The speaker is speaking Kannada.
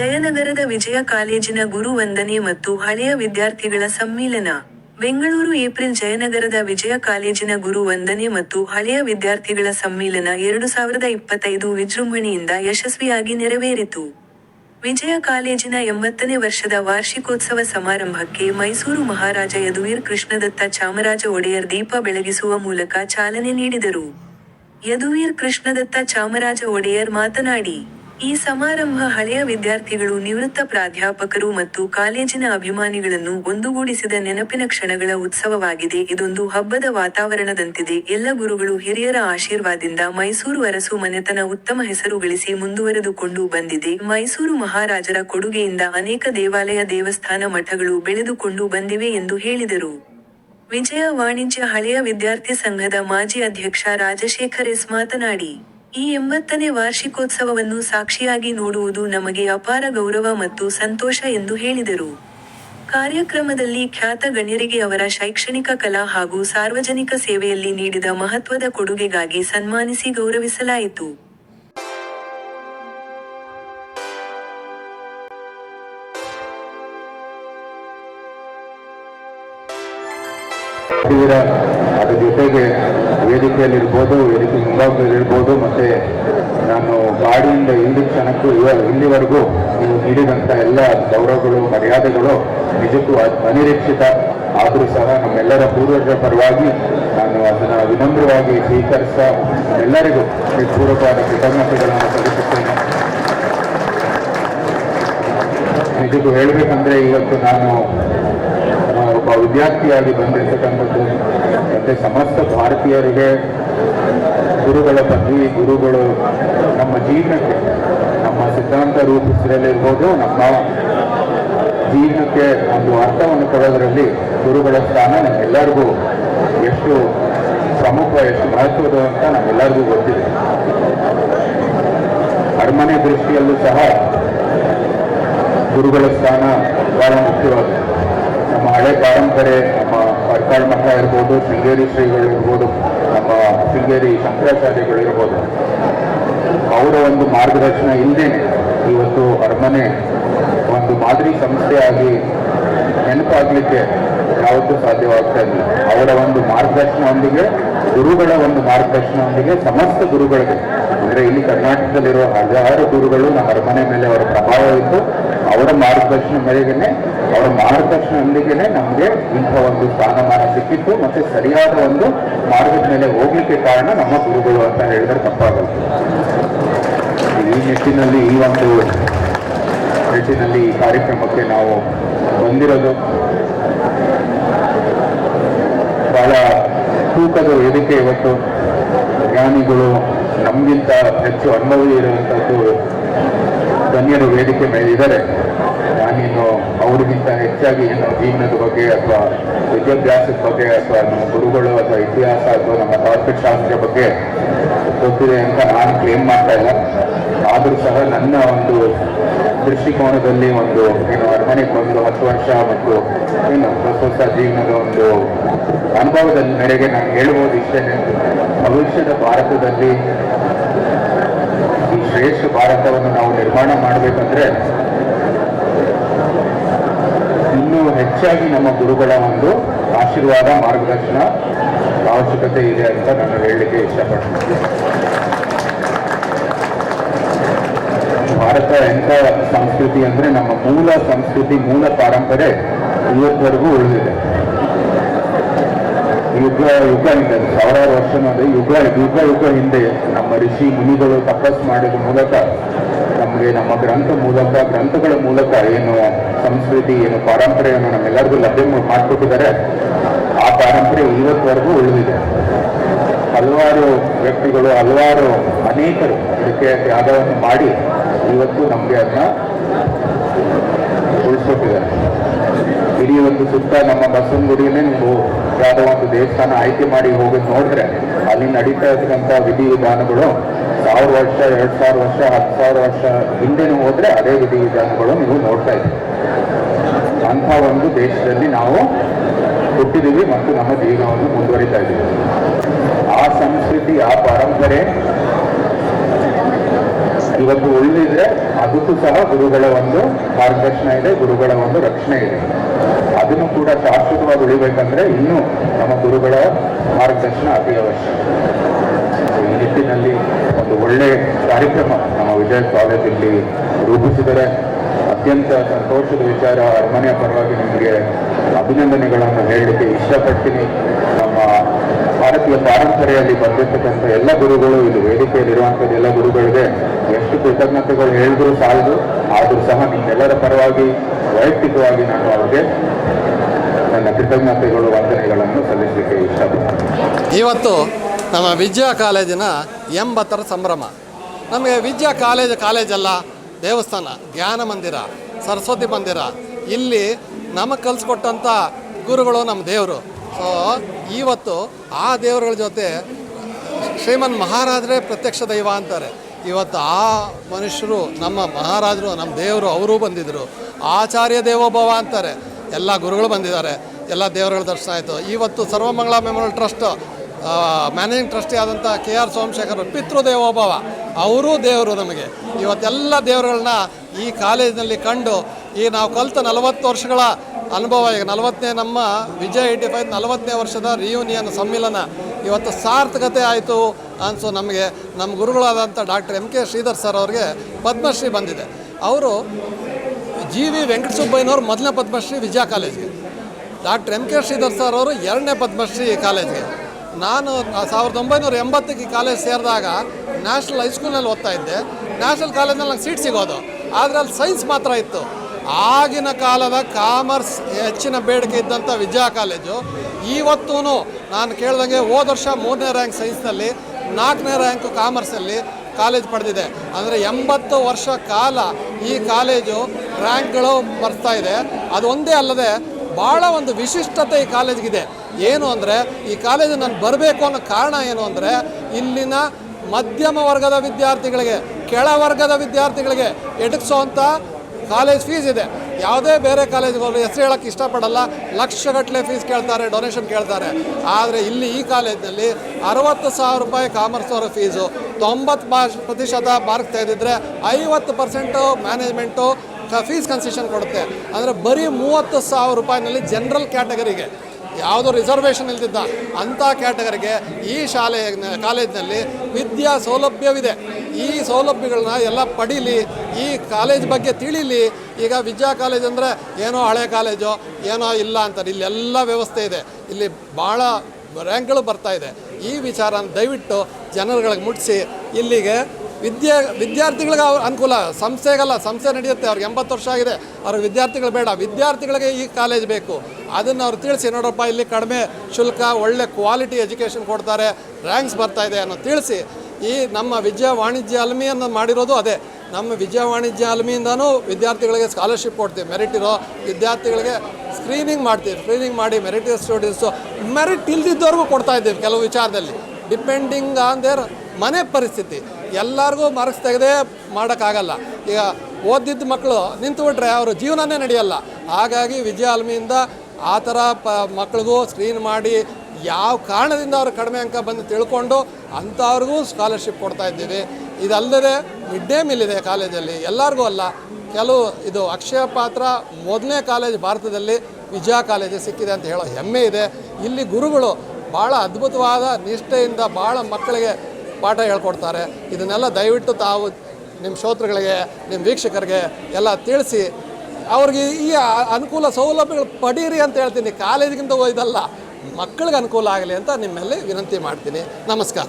ಜಯನಗರದ ವಿಜಯ ಕಾಲೇಜಿನ ಗುರು ವಂದನೆ ಮತ್ತು ಹಳೆಯ ವಿದ್ಯಾರ್ಥಿಗಳ ಸಮ್ಮೇಳನ ಬೆಂಗಳೂರು ಏಪ್ರಿಲ್ ಜಯನಗರದ ವಿಜಯ ಕಾಲೇಜಿನ ಗುರು ವಂದನೆ ಮತ್ತು ಹಳೆಯ ವಿದ್ಯಾರ್ಥಿಗಳ ಸಮ್ಮೇಳನ ಎರಡು ಸಾವಿರದ ಇಪ್ಪತ್ತೈದು ವಿಜೃಂಭಣೆಯಿಂದ ಯಶಸ್ವಿಯಾಗಿ ನೆರವೇರಿತು. ವಿಜಯ ಕಾಲೇಜಿನ ಎಂಬತ್ತನೇ ವರ್ಷದ ವಾರ್ಷಿಕೋತ್ಸವ ಸಮಾರಂಭಕ್ಕೆ ಮೈಸೂರು ಮಹಾರಾಜ ಯದುವೀರ್ ಕೃಷ್ಣದತ್ತ ಚಾಮರಾಜ ಒಡೆಯರ್ ದೀಪ ಬೆಳಗಿಸುವ ಮೂಲಕ ಚಾಲನೆ ನೀಡಿದರು. ಯದುವೀರ್ ಕೃಷ್ಣದತ್ತ ಚಾಮರಾಜ ಒಡೆಯರ್ ಮಾತನಾಡಿ ಈ ಸಮಾರಂಭ ಹಳೆಯ ವಿದ್ಯಾರ್ಥಿಗಳು, ನಿವೃತ್ತ ಪ್ರಾಧ್ಯಾಪಕರು ಮತ್ತು ಕಾಲೇಜಿನ ಅಭಿಮಾನಿಗಳನ್ನು ಒಂದುಗೂಡಿಸಿದ ನೆನಪಿನ ಕ್ಷಣಗಳ ಉತ್ಸವವಾಗಿದೆ. ಇದೊಂದು ಹಬ್ಬದ ವಾತಾವರಣದಂತಿದೆ. ಎಲ್ಲ ಗುರುಗಳು ಹಿರಿಯರ ಆಶೀರ್ವಾದದಿಂದ ಮೈಸೂರು ಅರಸು ಮನೆತನ ಉತ್ತಮ ಹೆಸರು ಗಳಿಸಿ ಮುಂದುವರೆದುಕೊಂಡು ಬಂದಿದೆ. ಮೈಸೂರು ಮಹಾರಾಜರ ಕೊಡುಗೆಯಿಂದ ಅನೇಕ ದೇವಾಲಯ, ದೇವಸ್ಥಾನ ಮಠಗಳು ಬೆಳೆದುಕೊಂಡು ಬಂದಿವೆ ಎಂದು ಹೇಳಿದರು. ವಿಜಯ ವಾಣಿಜ್ಯ ಹಳೆಯ ವಿದ್ಯಾರ್ಥಿ ಸಂಘದ ಮಾಜಿ ಅಧ್ಯಕ್ಷ ರಾಜಶೇಖರ್ ಎಸ್ ಮಾತನಾಡಿ ಈ ಎಂಬತ್ತನೇ ವಾರ್ಷಿಕೋತ್ಸವವನ್ನು ಸಾಕ್ಷಿಯಾಗಿ ನೋಡುವುದು ನಮಗೆ ಅಪಾರ ಗೌರವ ಮತ್ತು ಸಂತೋಷ ಎಂದು ಹೇಳಿದರು. ಕಾರ್ಯಕ್ರಮದಲ್ಲಿ ಖ್ಯಾತ ಗಣ್ಯರಿಗೆ ಅವರ ಶೈಕ್ಷಣಿಕ ಕಲಾ ಹಾಗೂ ಸಾರ್ವಜನಿಕ ಸೇವೆಯಲ್ಲಿ ನೀಡಿದ ಮಹತ್ವದ ಕೊಡುಗೆಗಾಗಿ ಸನ್ಮಾನಿಸಿ ಗೌರವಿಸಲಾಯಿತು. ಜೊತೆಗೆ ವೇದಿಕೆಯಲ್ಲಿರ್ಬೋದು, ವೇದಿಕೆ ಮುಂಭಾಗದಲ್ಲಿರ್ಬೋದು ಮತ್ತೆ ನಾನು ಗಾಡಿಯಿಂದ ಇಲ್ಲಿ ಕ್ಷಣಕ್ಕೂ ಇವ ಇಲ್ಲಿವರೆಗೂ ನೀವು ನೀಡಿದಂಥ ಎಲ್ಲ ಗೌರವಗಳು, ಮರ್ಯಾದೆಗಳು ನಿಜಕ್ಕೂ ಅನಿರೀಕ್ಷಿತ. ಆದರೂ ಸಹ ನಮ್ಮೆಲ್ಲರ ಪೂರ್ವಜರ ಪರವಾಗಿ ನಾನು ಅದನ್ನು ವಿನಮ್ರವಾಗಿ ಸ್ವೀಕರಿಸ ಎಲ್ಲರಿಗೂ ಪೂರ್ವಕವಾದ ಕೃತಜ್ಞತೆಗಳನ್ನು ಸಲ್ಲಿಸುತ್ತೇನೆ. ನಿಜಕ್ಕೂ ಹೇಳಬೇಕಂದ್ರೆ ಇವತ್ತು ನಾನು ಒಬ್ಬ ವಿದ್ಯಾರ್ಥಿಯಾಗಿ ಬಂದಿರ್ತಕ್ಕಂಥದ್ದು ಮತ್ತೆ ಸಮಸ್ತ ಭಾರತೀಯರಿಗೆ ಗುರುಗಳ ಪದವಿ ಗುರುಗಳು ನಮ್ಮ ಜೀವನಕ್ಕೆ ನಮ್ಮ ಸಿದ್ಧಾಂತ ರೂಪಿಸಿರಲಿರ್ಬೋದು, ನಮ್ಮ ಜೀವನಕ್ಕೆ ಒಂದು ಅರ್ಥವನ್ನು ಕೊಡೋದರಲ್ಲಿ ಗುರುಗಳ ಸ್ಥಾನ ನಮ್ಮೆಲ್ಲರಿಗೂ ಎಷ್ಟು ಪ್ರಮುಖ, ಎಷ್ಟು ಮಹತ್ವದ ಅಂತ ನಮ್ಮೆಲ್ಲರಿಗೂ ಗೊತ್ತಿದೆ. ಅರಮನೆ ದೃಷ್ಟಿಯಲ್ಲೂ ಸಹ ಗುರುಗಳ ಸ್ಥಾನ ಬಹಳ ಮುಖ್ಯವಾಗಿದೆ. ನಮ್ಮ ಹಳೆ ಪರಂಪರೆ, ನಮ್ಮ ಸರ್ಕಾರ ಮಠ ಇರ್ಬೋದು, ಶೃಂಗೇರಿ ಶ್ರೀಗಳು ಇರ್ಬೋದು, ನಮ್ಮ ಶೃಂಗೇರಿ ಶಂಕರಾಚಾರ್ಯಗಳು ಇರ್ಬೋದು. ಅವರ ಒಂದು ಮಾರ್ಗದರ್ಶನ ಇಲ್ಲದೇನೆ ಇವತ್ತು ಅರಮನೆ ಒಂದು ಮಾದರಿ ಸಂಸ್ಥೆಯಾಗಿ ನೆನಪಾಗಲಿಕ್ಕೆ ಯಾವತ್ತೂ ಸಾಧ್ಯವಾಗ್ತಾ ಇಲ್ಲ. ಅವರ ಒಂದು ಮಾರ್ಗದರ್ಶನದೊಂದಿಗೆ, ಗುರುಗಳ ಒಂದು ಮಾರ್ಗದರ್ಶನದೊಂದಿಗೆ, ಸಮಸ್ತ ಗುರುಗಳಿಗೆ ಅಂದ್ರೆ ಇಲ್ಲಿ ಕರ್ನಾಟಕದಲ್ಲಿರೋ ಹಲವಾರು ಗುರುಗಳು ನಮ್ಮ ಅರಮನೆ ಮೇಲೆ ಅವರ ಪ್ರಭಾವ ಇತ್ತು. ಅವರ ಮಾರ್ಗದರ್ಶನ ಮೇರೆಗೆನೆ, ಅವರ ಮಾರ್ಗದರ್ಶನದೊಂದಿಗೆ ನಮಗೆ ಇಂಥ ಒಂದು ಸ್ಥಾನಮಾನ ಸಿಕ್ಕಿತ್ತು. ಮತ್ತೆ ಸರಿಯಾದ ಒಂದು ಮಾರ್ಗದ ಮೇಲೆ ಹೋಗ್ಲಿಕ್ಕೆ ಕಾರಣ ನಮ್ಮ ಗುರುಗಳು ಅಂತ ಹೇಳಿದ್ರೆ ತಪ್ಪಾಗುತ್ತೆ ಈ ನಿಟ್ಟಿನಲ್ಲಿ ಈ ಒಂದು ನಿಟ್ಟಿನಲ್ಲಿ ಈ ಕಾರ್ಯಕ್ರಮಕ್ಕೆ ನಾವು ಬಂದಿರೋದು. ಬಹಳ ತೂಕದ ವೇದಿಕೆ ಇವತ್ತು. ಜ್ಞಾನಿಗಳು ನಮಗಿಂತ ಹೆಚ್ಚು ಅನುಭವಿ ಇರುವಂಥದ್ದು ಗಣ್ಯರು ವೇದಿಕೆ ಮೇಲೆ ಇದ್ದಾರೆ. ನಾನಿನ್ನು ಅವರಿಗಿಂತ ಹೆಚ್ಚಾಗಿ ಏನು ಜೀವನದ ಬಗ್ಗೆ ಅಥವಾ ವಿದ್ಯಾಭ್ಯಾಸದ ಬಗ್ಗೆ ಅಥವಾ ನಮ್ಮ ಗುರುಗಳು ಅಥವಾ ಇತಿಹಾಸ ಅಥವಾ ನಮ್ಮ ತಾತ್ವಿಕಶಾಸ್ತ್ರ ಬಗ್ಗೆ ಗೊತ್ತಿದೆ ಅಂತ ನಾನು ಕ್ಲೇಮ್ ಮಾಡ್ತಾ ಇಲ್ಲ. ಆದರೂ ಸಹ ನನ್ನ ಒಂದು ದೃಷ್ಟಿಕೋನದಲ್ಲಿ ಒಂದು ಏನು ಅರಮನೆಗೆ ಒಂದು ಹತ್ತು ವರ್ಷ ಮತ್ತು ಏನು ಹೊಸ ಹೊಸ ಜೀವನದ ಒಂದು ಅನುಭವದ ಮೇರೆಗೆ ನಾನು ಹೇಳ್ಬೋದು ಇಷ್ಟೇ. ಭವಿಷ್ಯದ ಭಾರತದಲ್ಲಿ ಈ ಶ್ರೇಷ್ಠ ಭಾರತವನ್ನು ನಾವು ನಿರ್ಮಾಣ ಮಾಡಬೇಕಂದ್ರೆ ಇನ್ನೂ ಹೆಚ್ಚಾಗಿ ನಮ್ಮ ಗುರುಗಳ ಒಂದು ಆಶೀರ್ವಾದ, ಮಾರ್ಗದರ್ಶನ ಅವಶ್ಯಕತೆ ಇದೆ ಅಂತ ನಾನು ಹೇಳಲಿಕ್ಕೆ ಇಷ್ಟಪಡ್ತೀನಿ. ಭಾರತ ಎಂಥ ಸಂಸ್ಕೃತಿ ಅಂದ್ರೆ ನಮ್ಮ ಮೂಲ ಸಂಸ್ಕೃತಿ, ಮೂಲ ಪಾರಂಪರೆ ಇವತ್ತವರೆಗೂ ಉಳಿದಿದೆ. ಯುಗ ಯುಗ ಹಿಂದೆ, ಸಾವಿರಾರು ವರ್ಷ ಅಂದ್ರೆ ಯುಗ ಯುಗ ಯುಗ ಹಿಂದೆ ನಮ್ಮ ಋಷಿ ಮುನಿಗಳು ತಪಸ್ ಮಾಡಿದ ಮೂಲಕ ನಮಗೆ ನಮ್ಮ ಗ್ರಂಥ ಮೂಲಕ, ಗ್ರಂಥಗಳ ಮೂಲಕ ಏನು ಸಂಸ್ಕೃತಿ, ಏನು ಪಾರಂಪರೆಯನ್ನು ನಮ್ಮೆಲ್ಲರಿಗೂ ಲಭ್ಯ ಮಾಡಿಕೊಟ್ಟಿದ್ದಾರೆ. ಆ ಪರಂಪರೆ ಇವತ್ತುವರೆಗೂ ಉಳಿದಿದೆ. ಹಲವಾರು ವ್ಯಕ್ತಿಗಳು, ಹಲವಾರು ಅನೇಕರು ಇದಕ್ಕೆ ತ್ಯಾಗವನ್ನು ಮಾಡಿ ಇವತ್ತು ನಮಗೆ ಅದನ್ನ ಉಳಿಸ್ಕೊಟ್ಟಿದ್ದಾರೆ. ಇಡೀ ಒಂದು ಸುತ್ತ ನಮ್ಮ ಬಸವನಗುಡಿಯನ್ನೇ ನೀವು ಯಾವುದೋ ಒಂದು ದೇವಸ್ಥಾನ ಆಯ್ಕೆ ಮಾಡಿ ಹೋಗೋದು ನೋಡಿದ್ರೆ ಅಲ್ಲಿ ನಡೀತಾ ಇರ್ತಕ್ಕಂಥ ವಿಧಿ ವಿಧಾನಗಳು ಸಾವಿರ ವರ್ಷ, ಎರಡು ಸಾವಿರ ವರ್ಷ, ಹತ್ತು ಸಾವಿರ ವರ್ಷ ಹಿಂದೆನೂ ಹೋದ್ರೆ ಅದೇ ವಿಧಿ ವಿಧಾನಗಳು ನೀವು ನೋಡ್ತಾ ಇದ್ದೀವಿ ಅಂಥ ಒಂದು ದೇಶದಲ್ಲಿ ನಾವು ಹುಟ್ಟಿದ್ದೀವಿ ಮತ್ತು ನಮ್ಮ ಜೀವನವನ್ನು ಮುಂದುವರಿತಾ ಇದ್ದೀವಿ. ಆ ಸಂಸ್ಕೃತಿ, ಆ ಪರಂಪರೆ ಇವತ್ತು ಉಳಿದಿದ್ರೆ ಅದಕ್ಕೂ ಸಹ ಗುರುಗಳ ಒಂದು ಮಾರ್ಗದರ್ಶನ ಇದೆ, ಗುರುಗಳ ಒಂದು ರಕ್ಷಣೆ ಇದೆ. ಅದನ್ನು ಕೂಡ ಶಾಶ್ವತವಾಗಿ ಉಳಿಬೇಕಂದ್ರೆ ಇನ್ನೂ ನಮ್ಮ ಗುರುಗಳ ಮಾರ್ಗದರ್ಶನ ಅತಿ ಅವಶ್ಯ. ಈ ನಿಟ್ಟಿನಲ್ಲಿ ಒಂದು ಒಳ್ಳೆ ಕಾರ್ಯಕ್ರಮ ನಮ್ಮ ವಿಜಯ ಕಾಲೇಜಲ್ಲಿ ರೂಪಿಸಿದರೆ ಅತ್ಯಂತ ಸಂತೋಷದ ವಿಚಾರ, ಅರಮನೆಯ ಪರವಾಗಿ ನಿಮಗೆ ಅಭಿನಂದನೆಗಳನ್ನು ಹೇಳಲಿಕ್ಕೆ ಇಷ್ಟಪಡ್ತೀನಿ. ನಮ್ಮ ಭಾರತೀಯ ಪಾರಂಪರೆಯಲ್ಲಿ ಬಂದಿರತಕ್ಕಂಥ ಎಲ್ಲ ಗುರುಗಳು, ಇಲ್ಲಿ ವೇದಿಕೆಯಲ್ಲಿರುವಂಥದ್ದು ಎಲ್ಲ ಗುರುಗಳಿಗೆ ಎಷ್ಟು ಕೃತಜ್ಞತೆಗಳು ಹೇಳಿದ್ರು ಸಾಲದು. ಆದರೂ ಸಹ ನಿಮ್ಮೆಲ್ಲರ ಪರವಾಗಿ, ವೈಯಕ್ತಿಕವಾಗಿ ನಾನು ಅವ್ರಿಗೆ ನನ್ನ ಕೃತಜ್ಞತೆಗಳು, ವಂದನೆಗಳನ್ನು ಸಲ್ಲಿಸಲಿಕ್ಕೆ ಇಷ್ಟಪಡ್ತೀನಿ. ಇವತ್ತು ನಮ್ಮ ವಿದ್ಯಾ ಕಾಲೇಜಿನ ಎಂಬತ್ತರ ಸಂಭ್ರಮ. ನಮಗೆ ವಿದ್ಯಾ ಕಾಲೇಜ್, ಕಾಲೇಜಲ್ಲ, ದೇವಸ್ಥಾನ, ಜ್ಞಾನ ಮಂದಿರ, ಸರಸ್ವತಿ ಮಂದಿರ. ಇಲ್ಲಿ ನಮಗೆ ಕಲಿಸ್ಕೊಟ್ಟಂಥ ಗುರುಗಳು ನಮ್ಮ ದೇವರು. ಸೊ ಇವತ್ತು ಆ ದೇವರುಗಳ ಜೊತೆ ಶ್ರೀಮನ್ ಮಹಾರಾಜರೇ ಪ್ರತ್ಯಕ್ಷ ದೈವ ಅಂತಾರೆ. ಇವತ್ತು ಆ ಮನುಷ್ಯರು, ನಮ್ಮ ಮಹಾರಾಜರು ನಮ್ಮ ದೇವರು ಅವರೂ ಬಂದಿದ್ದರು ಆಚಾರ್ಯ ದೇವೋಭವ ಅಂತಾರೆ. ಎಲ್ಲ ಗುರುಗಳು ಬಂದಿದ್ದಾರೆ. ಎಲ್ಲ ದೇವರುಗಳ ದರ್ಶನ ಆಯಿತು. ಇವತ್ತು Sarvamangala memorial trust managing trustee ಆದಂಥ ಕೆ ಆರ್ ಸೋಮಶೇಖರ್ ಪಿತೃ ದೇವೋಭವ. ಅವರೂ ದೇವರು ನಮಗೆ. ಇವತ್ತೆಲ್ಲ ದೇವರುಗಳನ್ನ ಈ ಕಾಲೇಜಿನಲ್ಲಿ ಕಂಡು ಈ ನಾವು ಕಲಿತ ನಲವತ್ತು ವರ್ಷಗಳ ಅನುಭವ ಈಗ ನಲವತ್ತನೇ ನಮ್ಮ ವಿಜಯ್ ಏಯ್ಟಿ ಫೈವ್ ನಲವತ್ತನೇ ವರ್ಷದ ರಿಯೂನಿಯನ್ ಸಮ್ಮಿಲನ ಇವತ್ತು ಸಾರ್ಥಕತೆ ಆಯಿತು ಅನಿಸು ನಮಗೆ ನಮ್ಮ ಗುರುಗಳಾದಂಥ doctor M K Sridhar sir ಅವ್ರಿಗೆ ಪದ್ಮಶ್ರೀ ಬಂದಿದೆ. ಅವರು ಜಿ ವಿ ವೆಂಕಟಸುಬ್ಬಯ್ಯನವರು ಮೊದಲನೇ ಪದ್ಮಶ್ರೀ ವಿಜಯ ಕಾಲೇಜ್ಗೆ. Doctor M K Sridhar sir ಅವರು ಎರಡನೇ ಪದ್ಮಶ್ರೀ ಕಾಲೇಜ್ಗೆ. ನಾನು ಸಾವಿರದ ಒಂಬೈನೂರ ಎಂಬತ್ತಕ್ಕೆ ಕಾಲೇಜ್ ಸೇರಿದಾಗ ನ್ಯಾಷನಲ್ ಹೈಸ್ಕೂಲ್ನಲ್ಲಿ ಓದ್ತಾ ಇದ್ದೆ. ನ್ಯಾಷನಲ್ ಕಾಲೇಜ್ನಲ್ಲಿ ನಂಗೆ ಸೀಟ್ ಸಿಗೋದು. ಆದರೆ ಅಲ್ಲಿ ಸೈನ್ಸ್ ಮಾತ್ರ ಇತ್ತು. ಆಗಿನ ಕಾಲದ ಕಾಮರ್ಸ್ ಹೆಚ್ಚಿನ ಬೇಡಿಕೆ ಇದ್ದಂಥ ವಿಜಯ ಕಾಲೇಜು ಇವತ್ತೂ ನಾನು ಕೇಳ್ದಂಗೆ ಹೋದ ವರ್ಷ ಮೂರನೇ ರ್ಯಾಂಕ್ ಸೈನ್ಸ್ನಲ್ಲಿ, ನಾಲ್ಕನೇ ರ್ಯಾಂಕು ಕಾಮರ್ಸಲ್ಲಿ ಕಾಲೇಜ್ ಪಡೆದಿದೆ. ಅಂದರೆ ಎಂಬತ್ತು ವರ್ಷ ಕಾಲ ಈ ಕಾಲೇಜು ರ್ಯಾಂಕ್ಗಳು ಬರ್ತಾ ಇದೆ. ಅದು ಒಂದೇ ಅಲ್ಲದೆ ಭಾಳ ಒಂದು ವಿಶಿಷ್ಟತೆ ಈ ಕಾಲೇಜ್ಗಿದೆ. ಏನು ಅಂದರೆ ಈ ಕಾಲೇಜು ನಾನು ಬರಬೇಕು ಅನ್ನೋ ಕಾರಣ ಏನು ಅಂದರೆ ಇಲ್ಲಿನ ಮಧ್ಯಮ ವರ್ಗದ ವಿದ್ಯಾರ್ಥಿಗಳಿಗೆ ಕೆಳವರ್ಗದ ವಿದ್ಯಾರ್ಥಿಗಳಿಗೆ ಎಟಕ್ಸೋವಂಥ ಕಾಲೇಜ್ ಫೀಸ್ ಇದೆ. ಯಾವುದೇ ಬೇರೆ ಕಾಲೇಜ್ಗೆ ಹೋದ್ರೆ ಹೆಸರು ಹೇಳಕ್ಕೆ ಇಷ್ಟಪಡಲ್ಲ. ಲಕ್ಷಗಟ್ಟಲೆ ಫೀಸ್ ಕೇಳ್ತಾರೆ ಡೊನೇಷನ್ ಕೇಳ್ತಾರೆ. ಆದರೆ ಇಲ್ಲಿ ಈ ಕಾಲೇಜಿನಲ್ಲಿ ಅರವತ್ತು ಸಾವಿರ ರೂಪಾಯಿ ಕಾಮರ್ಸ್ ಅವರ ಫೀಸು ತೊಂಬತ್ತು ಪ್ರತಿಶತ ಮಾರ್ಕ್ ತೆಗೆದಿದ್ರೆ ಐವತ್ತು ಪರ್ಸೆಂಟು ಮ್ಯಾನೇಜ್ಮೆಂಟು ಫೀಸ್ ಕನ್ಸೆಷನ್ ಕೊಡುತ್ತೆ. ಅಂದರೆ ಬರೀ ಮೂವತ್ತು ಸಾವಿರ ರೂಪಾಯಿನಲ್ಲಿ ಜನರಲ್ ಕ್ಯಾಟಗರಿಗೆ ಯಾವುದೋ ರಿಸರ್ವೇಷನ್ ಇಲ್ದಿದ್ದ ಅಂಥ ಕ್ಯಾಟಗರಿಗೆ ಈ ಶಾಲೆ ಕಾಲೇಜಿನಲ್ಲಿ ವಿದ್ಯಾ ಸೌಲಭ್ಯವಿದೆ. ಈ ಸೌಲಭ್ಯಗಳನ್ನ ಎಲ್ಲ ಪಡೀಲಿ, ಈ ಕಾಲೇಜ್ ಬಗ್ಗೆ ತಿಳಿಲಿ. ಈಗ ವಿದ್ಯಾ ಕಾಲೇಜ್ ಅಂದರೆ ಏನೋ ಹಳೆ ಕಾಲೇಜು, ಏನೋ ಇಲ್ಲ ಅಂತಾರೆ ಇಲ್ಲೆಲ್ಲ ವ್ಯವಸ್ಥೆ ಇದೆ. ಇಲ್ಲಿ ಭಾಳ ರ್ಯಾಂಕ್ಗಳು ಬರ್ತಾ ಇದೆ. ಈ ವಿಚಾರನ ದಯವಿಟ್ಟು ಜನರುಗಳಿಗೆ ಮುಟ್ಟಿಸಿ ಇಲ್ಲಿಗೆ ವಿದ್ಯೆ ವಿದ್ಯಾರ್ಥಿಗಳಿಗೆ ಅವ್ರ ಅನುಕೂಲ. ಸಂಸ್ಥೆಗಲ್ಲ, ಸಂಸ್ಥೆ ನಡೆಯುತ್ತೆ. ಅವ್ರಿಗೆ ಎಂಬತ್ತು ವರ್ಷ ಆಗಿದೆ. ಅವ್ರಿಗೆ ವಿದ್ಯಾರ್ಥಿಗಳು ಬೇಡ. ವಿದ್ಯಾರ್ಥಿಗಳಿಗೆ ಈ ಕಾಲೇಜ್ ಬೇಕು. ಅದನ್ನು ಅವ್ರು ತಿಳಿಸಿ ನೋಡಪ್ಪ ಇಲ್ಲಿ ಕಡಿಮೆ ಶುಲ್ಕ, ಒಳ್ಳೆ ಕ್ವಾಲಿಟಿ ಎಜುಕೇಷನ್ ಕೊಡ್ತಾರೆ. ರ್ಯಾಂಕ್ಸ್ ಬರ್ತಾ ಇದೆ ಅನ್ನೋ ತಿಳಿಸಿ, ಈ ನಮ್ಮ ವಿಜಯ ವಾಣಿಜ್ಯ ಅಲ್ಮಿಯನ್ನು ಮಾಡಿರೋದು ಅದೇ. ನಮ್ಮ ವಿಜಯ ವಾಣಿಜ್ಯ ಅಲ್ಮಿಯಿಂದನೂ ವಿದ್ಯಾರ್ಥಿಗಳಿಗೆ ಸ್ಕಾಲರ್ಶಿಪ್ ಕೊಡ್ತೀವಿ. ಮೆರಿಟ್ ಇರೋ ವಿದ್ಯಾರ್ಥಿಗಳಿಗೆ ಸ್ಕ್ರೀನಿಂಗ್ ಮಾಡ್ತೀವಿ. ಸ್ಕ್ರೀನಿಂಗ್ ಮಾಡಿ ಮೆರಿಟ್ ಸ್ಟೂಡೆಂಟ್ಸು ಮೆರಿಟ್ ಇಲ್ದಿದ್ದವ್ರಿಗೂ ಕೊಡ್ತಾ ಇದ್ದೀವಿ ಕೆಲವು ವಿಚಾರದಲ್ಲಿ. ಡಿಪೆಂಡಿಂಗ್ ಆನ್ ದೇರ್ ಮನೆ ಪರಿಸ್ಥಿತಿ. ಎಲ್ಲರಿಗೂ ಮಾರ್ಕ್ಸ್ ತೆಗೆದೇ ಮಾಡೋಕ್ಕಾಗಲ್ಲ. ಈಗ ಓದಿದ್ದ ಮಕ್ಕಳು ನಿಂತು ಬಿಟ್ರೆ ಅವರು ಜೀವನನೇ ನಡೆಯಲ್ಲ. ಹಾಗಾಗಿ ವಿಜಯಾಲ್ಮಿಯಿಂದ ಆ ಥರ ಪ ಮಕ್ಳಿಗೂ ಸ್ಕ್ರೀನ್ ಮಾಡಿ ಯಾವ ಕಾರಣದಿಂದ ಅವರು ಕಡಿಮೆ ಅಂಕ ಬಂದು ತಿಳ್ಕೊಂಡು ಅಂಥವ್ರಿಗೂ ಸ್ಕಾಲರ್ಶಿಪ್ ಕೊಡ್ತಾ ಇದ್ದೀವಿ. ಇದಲ್ಲದೆ ಮಿಡ್ ಡೇ ಮೀಲ್ ಇದೆ ಕಾಲೇಜಲ್ಲಿ. ಎಲ್ಲರಿಗೂ ಅಲ್ಲ. ಕೆಲವು ಇದು ಅಕ್ಷಯ ಪಾತ್ರ ಮೊದಲನೇ ಕಾಲೇಜ್ ಭಾರತದಲ್ಲಿ ವಿಜಯ ಕಾಲೇಜ್ ಸಿಕ್ಕಿದೆ ಅಂತ ಹೇಳೋ ಹೆಮ್ಮೆ ಇದೆ. ಇಲ್ಲಿ ಗುರುಗಳು ಭಾಳ ಅದ್ಭುತವಾದ ನಿಷ್ಠೆಯಿಂದ ಭಾಳ ಮಕ್ಕಳಿಗೆ ಪಾಠ ಹೇಳ್ಕೊಡ್ತಾರೆ. ಇದನ್ನೆಲ್ಲ ದಯವಿಟ್ಟು ತಾವು ನಿಮ್ಮ ಶ್ರೋತೃಗಳಿಗೆ ನಿಮ್ಮ ವೀಕ್ಷಕರಿಗೆ ಎಲ್ಲ ತಿಳಿಸಿ. ಅವ್ರಿಗೆ ಈ ಅನುಕೂಲ ಸೌಲಭ್ಯಗಳು ಪಡೀರಿ ಅಂತ ಹೇಳ್ತೀನಿ. ಕಾಲೇಜಿಗಿಂತ ಇದಲ್ಲ ಮಕ್ಕಳಿಗೆ ಅನುಕೂಲ ಆಗಲಿ ಅಂತ ನಿಮ್ಮಲ್ಲಿ ವಿನಂತಿ ಮಾಡ್ತೀನಿ. ನಮಸ್ಕಾರ.